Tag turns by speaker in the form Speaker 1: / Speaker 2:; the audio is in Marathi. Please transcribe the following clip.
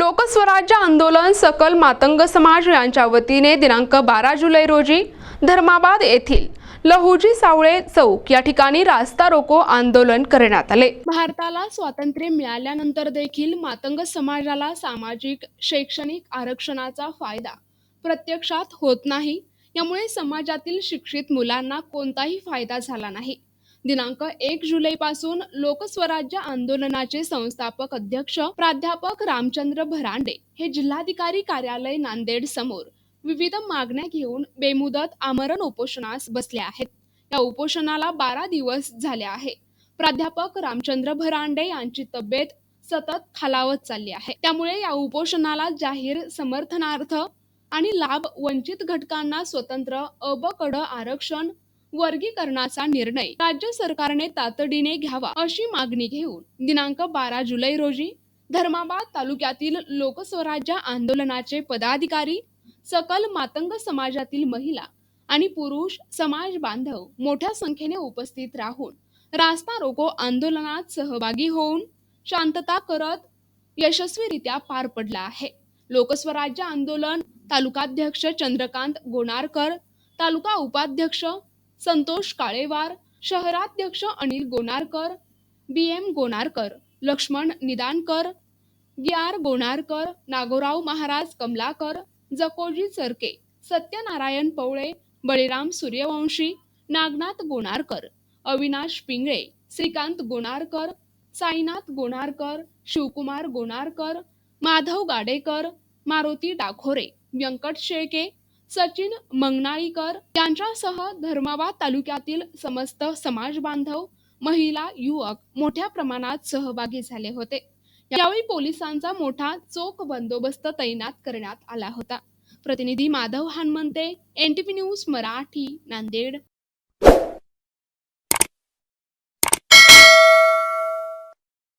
Speaker 1: लोकस्वराज्य आंदोलन सकल मातंग समाज यांच्या वतीने दिनांक बारा जुलै रोजी धर्माबाद येथील लहुजी सावळे चौक या ठिकाणी रास्ता रोको आंदोलन करण्यात आले. भारताला स्वातंत्र्य मिळाल्यानंतर देखील मातंग समाजाला सामाजिक शैक्षणिक आरक्षणाचा फायदा प्रत्यक्षात होत नाही. यामुळे समाजातील शिक्षित मुलांना कोणताही फायदा झाला नाही. दिनांक एक जुलैपासून लोकस्वराज्य आंदोलनाचे संस्थापक अध्यक्ष प्राध्यापक रामचंद्र भरांडे हे जिल्हाधिकारी कार्यालय नांदेड समोर विविध मागण्या घेऊन बेमुदत आमरण उपोषणास बसले आहेत. या उपोषणाला बारा दिवस झाले आहे. प्राध्यापक रामचंद्र भरांडे यांची तब्येत सतत खालावत चालली आहे. त्यामुळे या उपोषणाला जाहीर समर्थनार्थ आणि लाभ वंचित घटकांना स्वतंत्र अबकड आरक्षण वर्गीकरणाचा निर्णय. राज्य सरकारने तातडीने घ्यावा अशी मागणी घेऊन दिनांक बारा जुलै रोजी धर्माबाद तालुक्यातील लोकस्वराज्य आंदोलनाचे पदाधिकारी सकल मातंग समाजातील महिला आणि पुरुष समाज बांधव मोठ्या संख्येने उपस्थित राहून रास्ता रोको आंदोलनात सहभागी होऊन शांतता करत यशस्वीरित्या पार पडला आहे. लोकस्वराज्य आंदोलन तालुकाध्यक्ष चंद्रकांत गोणारकर तालुका उपाध्यक्ष संतोष काळेवार शहराध्यक्ष अनिल गोनारकर बी एम गोनारकर लक्ष्मण निदानकर गियार गोनारकर नागोराव महाराज कमलाकर जकोजी चरके सत्यनारायण पवळे बळीराम सूर्यवंशी नागनाथ गोनारकर अविनाश पिंगळे श्रीकांत गोनारकर साईनाथ गोनारकर शिवकुमार गोनारकर माधव गाडेकर मारुती डाखोरे व्यंकट शेळके सचिन मंगनाळीकर यांच्यासह धर्माबाद तालुक्यातील समस्त समाज बांधव महिला युवक मोठ्या प्रमाणात सहभागी झाले होते. यावेळी पोलिसांचा मोठा चोख बंदोबस्त तैनात करण्यात आला होता. प्रतिनिधी Madhav Hanmante N T P news Marathi Nanded.